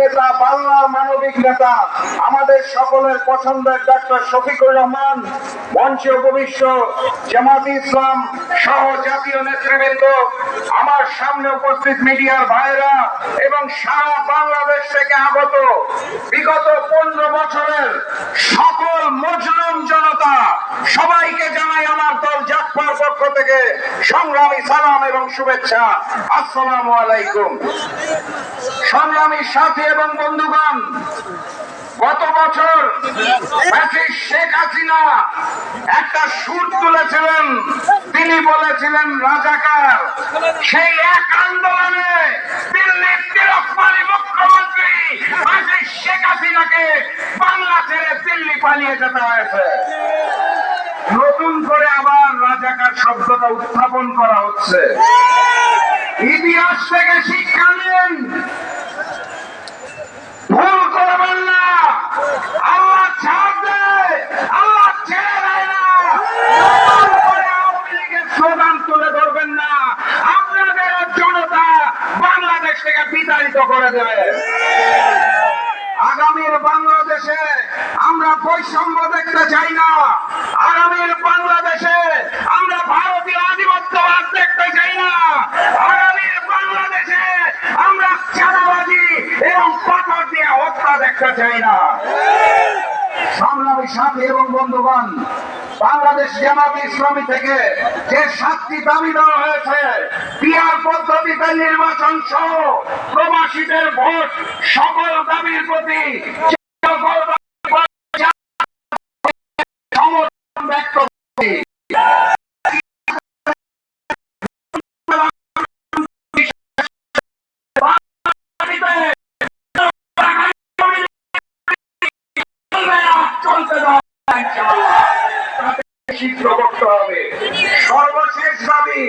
নেতা, বাংলার মানবিক নেতা, আমাদের সকলের পছন্দের ডাক্তার শফিকুর রহমান মঞ্চে ভবিষ্য জামাত ইসলাম সহ জাতীয় নেতৃবৃন্দ, আমার সামনে উপস্থিত মিডিয়ার ভাইরা এবং সারা বাংলাদেশ থেকে আগত বিগত পনেরো থেকে সংগ্রামী সালাম এবং শুভেচ্ছা। আসসালামু আলাইকুম। সংগ্রামী সাথী এবং বন্ধুগণ, গত বছর শেখ হাসিনা একটা সুর তুলেছিলেন। তিনি বলেছিলেন, রাজাকার, সেই এক আন্দোলনে দিল্লির তিরস্মানী মুখ্যমন্ত্রী শেখ হাসিনাকে বাংলা ছেড়ে দিল্লি পালিয়ে যেতে হয়েছে। নতুন করে আবার রাজাকার শব্দটা উত্থাপন করা হচ্ছে। ইতিহাস থেকে শিক্ষা নিন। ভুল করবেন না। আল্লাহ ছাড় দেয় আল্লাহ ছেড়ে দেয় আগামীর বাংলাদেশে আমরা বৈষম্য দেখতে চাই না। আগামীর বাংলাদেশে দেখতে চাই না। সংগ্রামী সাথী এবং বন্ধুগণ, বাংলাদেশ জামাত ইসলামী থেকে যে সাতটি দাবি দেওয়া হয়েছে পিয়ার পদ্ধতিতে নির্বাচন সহ প্রবাসীদের ভোট সকল দাবির প্রতি সমর্থন ব্যক্ত করতে হবে সর্বশেষ দাবি